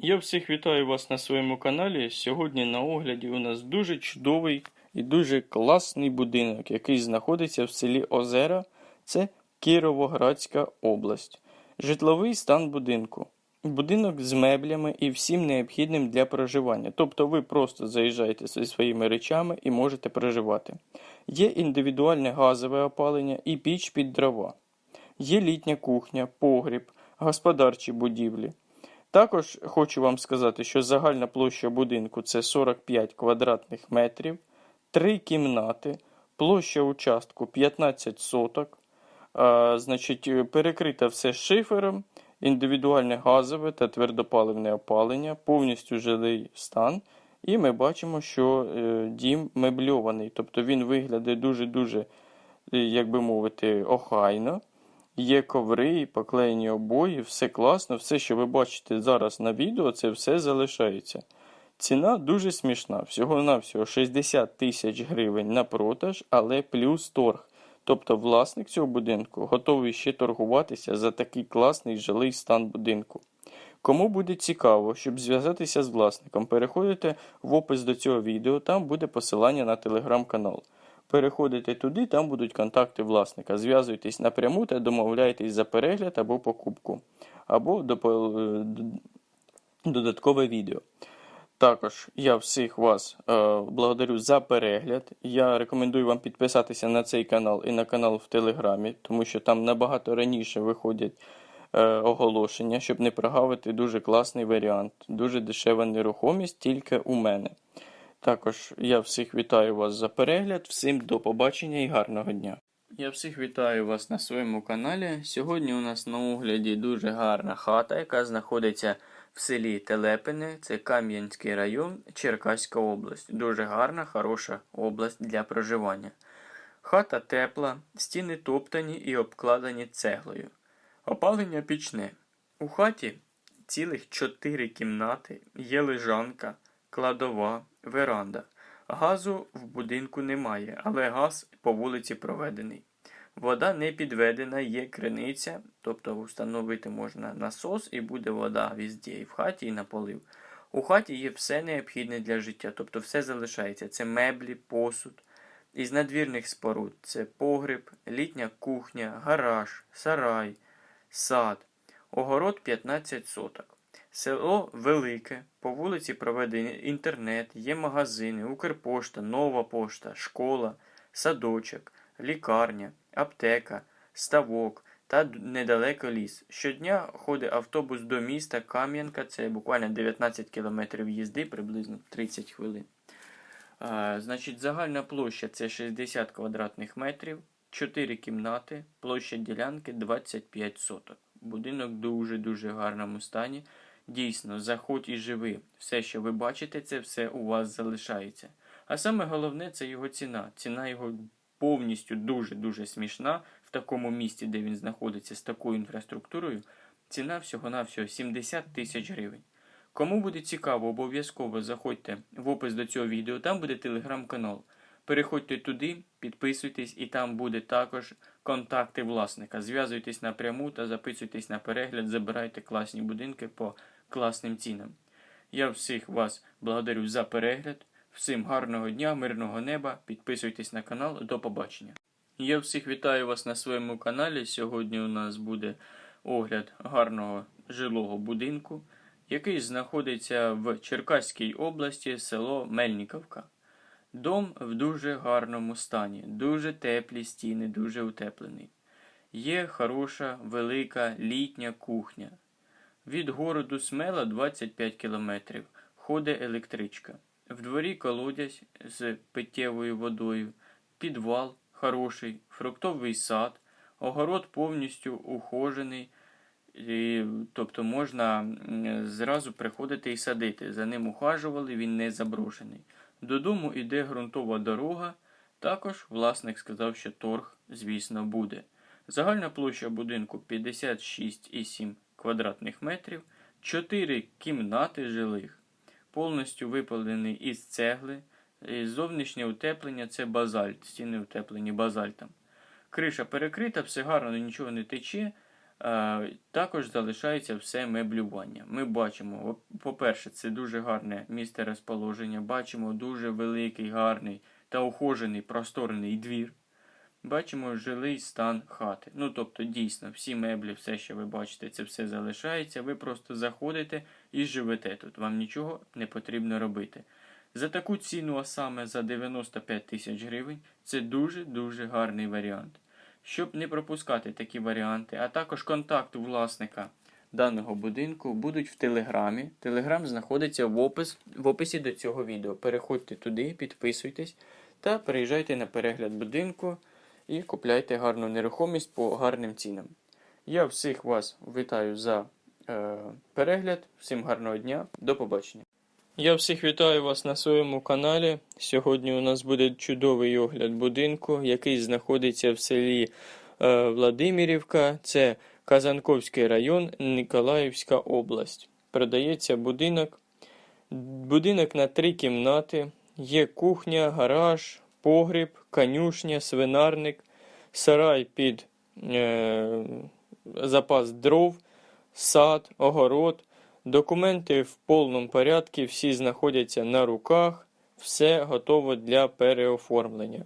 Я всіх вітаю вас на своєму каналі. Сьогодні на огляді у нас дуже чудовий і дуже класний будинок, який знаходиться в селі Озера. Це Кіровоградська область. Житловий стан будинку. Будинок з меблями і всім необхідним для проживання. Тобто ви просто заїжджаєте зі своїми речами і можете проживати. Є індивідуальне газове опалення і піч під дрова. Є літня кухня, погріб, господарчі будівлі. Також хочу вам сказати, що загальна площа будинку це 45 квадратних метрів, три кімнати, площа участку 15 соток, а, значить, е, перекрите все шифером, індивідуальне газове та твердопаливне опалення, повністю жилий стан. І ми бачимо, що е, дім мебльований, тобто він виглядає дуже-дуже, е, як би мовити, охайно. Є коври, поклеєні обої, все класно, все, що ви бачите зараз на відео, це все залишається. Ціна дуже смішна, всього-навсього 60 тисяч гривень на продаж, але плюс торг. Тобто власник цього будинку готовий ще торгуватися за такий класний жилий стан будинку. Кому буде цікаво, щоб зв'язатися з власником, переходите в опис до цього відео, там буде посилання на телеграм-канал. Переходите туди, там будуть контакти власника. Зв'язуйтесь напряму та домовляйтесь за перегляд або покупку, або е, додаткове відео. Також я всіх вас е, благодарю за перегляд. Я рекомендую вам підписатися на цей канал і на канал в Телеграмі, тому що там набагато раніше виходять е, оголошення, щоб не прогавити дуже класний варіант. Дуже дешева нерухомість тільки у мене. Також я всіх вітаю вас за перегляд. Всім до побачення і гарного дня. Я всіх вітаю вас на своєму каналі. Сьогодні у нас на огляді дуже гарна хата, яка знаходиться в селі Телепине. Це Кам'янський район, Черкаська область. Дуже гарна, хороша область для проживання. Хата тепла, стіни топтані і обкладені цеглою. Опалення пічне. У хаті цілих чотири кімнати, є лежанка, кладова, веранда. Газу в будинку немає, але газ по вулиці проведений. Вода не підведена, є криниця, тобто встановити можна насос і буде вода везде, і в хаті, і на полив. У хаті є все необхідне для життя, тобто все залишається. Це меблі, посуд. Із надвірних споруд це погреб, літня кухня, гараж, сарай, сад, огород 15 соток. Село велике, по вулиці проведений інтернет, є магазини, Укрпошта, Нова пошта, школа, садочок, лікарня, аптека, ставок та недалеко ліс. Щодня ходить автобус до міста Кам'янка, це буквально 19 кілометрів їзди, приблизно 30 хвилин. А, значить, загальна площа це 60 квадратних метрів, 4 кімнати, площа ділянки 25 соток. Будинок дуже-дуже гарному стані. Дійсно, заходь і живи. Все, що ви бачите, це все у вас залишається. А саме головне це його ціна. Ціна його повністю дуже-дуже смішна в такому місті, де він знаходиться з такою інфраструктурою. Ціна всього-навсього 70 тисяч гривень. Кому буде цікаво, обов'язково заходьте в опис до цього відео, там буде телеграм-канал. Переходьте туди, підписуйтесь, і там буде також контакти власника. Зв'язуйтесь напряму та записуйтесь на перегляд, забирайте класні будинки по класним цінам. Я всіх вас благодарю за перегляд. Всім гарного дня, мирного неба. Підписуйтесь на канал. До побачення. Я всіх вітаю вас на своєму каналі. Сьогодні у нас буде огляд гарного жилого будинку, який знаходиться в Черкаській області, село Мельниковка. Дом в дуже гарному стані, дуже теплі стіни, дуже утеплений. Є хороша, велика літня кухня. Від городу Смела 25 кілометрів. Ходить електричка. В дворі колодязь з питтєвою водою, підвал хороший, фруктовий сад, огород повністю ухожений, тобто можна зразу приходити і садити. За ним ухажували, він не заброшений. Додому йде ґрунтова дорога. Також власник сказав, що торг, звісно, буде. Загальна площа будинку 56,7 квадратних метрів, 4 кімнати жилих, повністю випалений із цегли. Зовнішнє утеплення це базальт, стіни утеплені базальтом. Криша перекрита, все гарно, нічого не тече. Також залишається все меблювання. Ми бачимо, по-перше, це дуже гарне місце розположення. Бачимо дуже великий, гарний та ухожений просторний двір. Бачимо жилий стан хати. Ну, тобто, дійсно, всі меблі, все, що ви бачите, це все залишається. Ви просто заходите і живете тут. Вам нічого не потрібно робити. За таку ціну, а саме за 95 тисяч гривень, це дуже-дуже гарний варіант. Щоб не пропускати такі варіанти, а також контакт власника даного будинку будуть в Телеграмі. Телеграм знаходиться в, опис, в описі до цього відео. Переходьте туди, підписуйтесь та приїжджайте на перегляд будинку і купляйте гарну нерухомість по гарним цінам. Я всіх вас вітаю за е, перегляд. Всім гарного дня, до побачення. Я всіх вітаю вас на своєму каналі. Сьогодні у нас буде чудовий огляд будинку, який знаходиться в селі е, Владимирівка. Це Казанковський район, Ніколаївська область. Продається будинок. Будинок на три кімнати. Є кухня, гараж, погріб, конюшня, свинарник, сарай під е, запас дров, сад, огород. Документи в повному порядку, всі знаходяться на руках, все готово для переоформлення.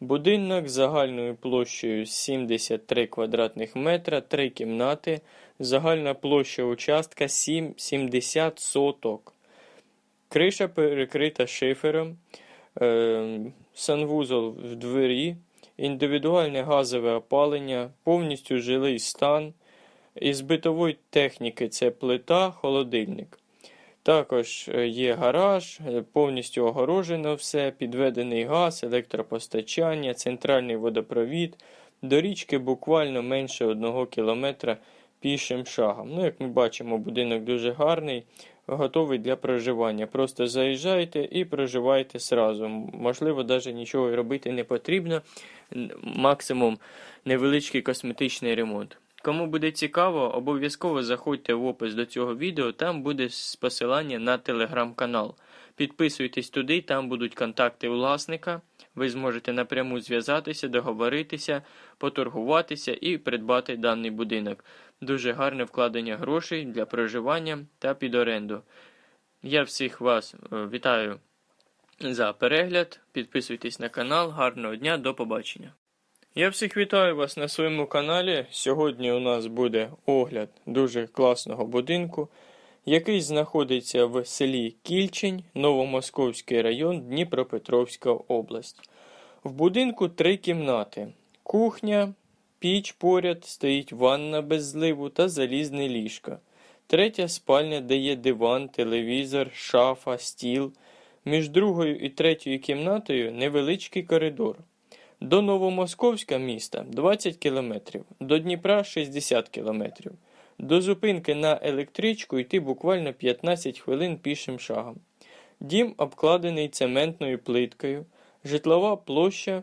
Будинок з загальною площею 73 квадратних метра, 3 кімнати, загальна площа участка 7, 70 соток. Криша перекрита шифером, е, санвузол в двері, індивідуальне газове опалення, повністю жилий стан. Із битової техніки це плита, холодильник. Також е, є гараж, е, повністю огорожено все, підведений газ, електропостачання, центральний водопровід. До річки буквально менше одного кілометра пішим шагом. Ну, як ми бачимо, будинок дуже гарний, готовий для проживання. Просто заїжджайте і проживайте сразу. Можливо, навіть нічого робити не потрібно. Максимум невеличкий косметичний ремонт. Кому буде цікаво, обов'язково заходьте в опис до цього відео, там буде посилання на телеграм-канал. Підписуйтесь туди, там будуть контакти власника. Ви зможете напряму зв'язатися, договоритися, поторгуватися і придбати даний будинок. Дуже гарне вкладення грошей для проживання та під оренду. Я всіх вас е, вітаю за перегляд. Підписуйтесь на канал. Гарного дня, до побачення. Я всіх вітаю вас на своєму каналі. Сьогодні у нас буде огляд дуже класного будинку, який знаходиться в селі Кільчень, Новомосковський район, Дніпропетровська область. В будинку три кімнати: кухня, піч поряд, стоїть ванна без зливу та залізне ліжко. Третя спальня, де є диван, телевізор, шафа, стіл. Між другою і третьою кімнатою невеличкий коридор. До Новомосковська міста 20 км, до Дніпра 60 км. До зупинки на електричку йти буквально 15 хвилин пішим шагом. Дім обкладений цементною плиткою, житлова площа,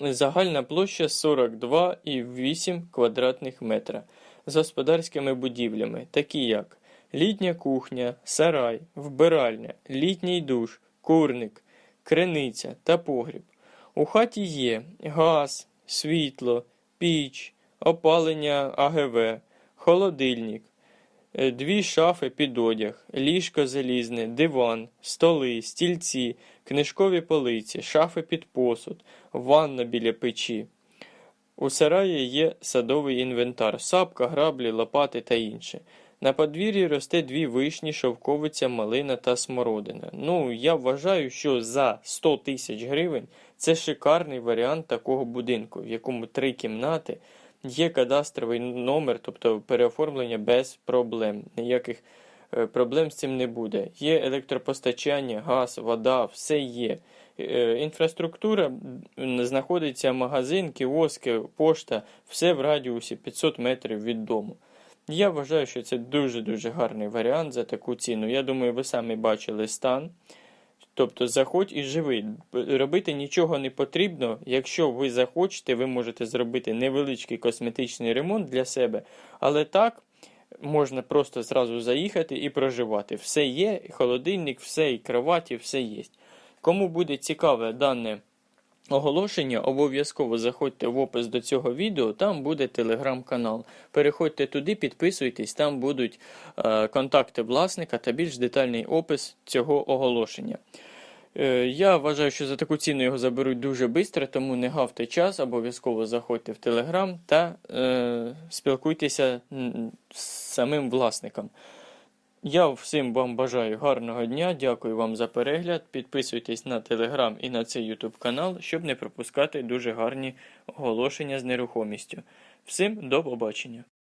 загальна площа 42,8 квадратних метра з господарськими будівлями, такі як літня кухня, сарай, вбиральня, літній душ, курник, криниця та погріб. У хаті є газ, світло, піч, опалення АГВ, холодильник, дві шафи під одяг, ліжко залізне, диван, столи, стільці, книжкові полиці, шафи під посуд, ванна біля печі. У сараї є садовий інвентар, сапка, граблі, лопати та інше. На подвір'ї росте дві вишні, шовковиця, малина та смородина. Ну, я вважаю, що за 100 тисяч гривень це шикарний варіант такого будинку, в якому три кімнати, є кадастровий номер, тобто переоформлення без проблем. Ніяких е, проблем з цим не буде. Є електропостачання, газ, вода, все є. Е, інфраструктура знаходиться магазин, кіоски, пошта, все в радіусі 500 метрів від дому. Я вважаю, що це дуже-дуже гарний варіант за таку ціну. Я думаю, ви самі бачили стан. Тобто заходь і живи. Робити нічого не потрібно. Якщо ви захочете, ви можете зробити невеличкий косметичний ремонт для себе. Але так можна просто зразу заїхати і проживати. Все є, холодильник, все, і кроваті, все є. Кому буде цікаве дане оголошення, обов'язково заходьте в опис до цього відео, там буде телеграм-канал. Переходьте туди, підписуйтесь, там будуть е, контакти власника та більш детальний опис цього оголошення. Е, Я вважаю, що за таку ціну його заберуть дуже швидко, тому не гавте час, обов'язково заходьте в Телеграм та е, спілкуйтеся з самим власником. Я всім вам бажаю гарного дня, дякую вам за перегляд. Підписуйтесь на Телеграм і на цей YouTube канал, щоб не пропускати дуже гарні оголошення з нерухомістю. Всім до побачення!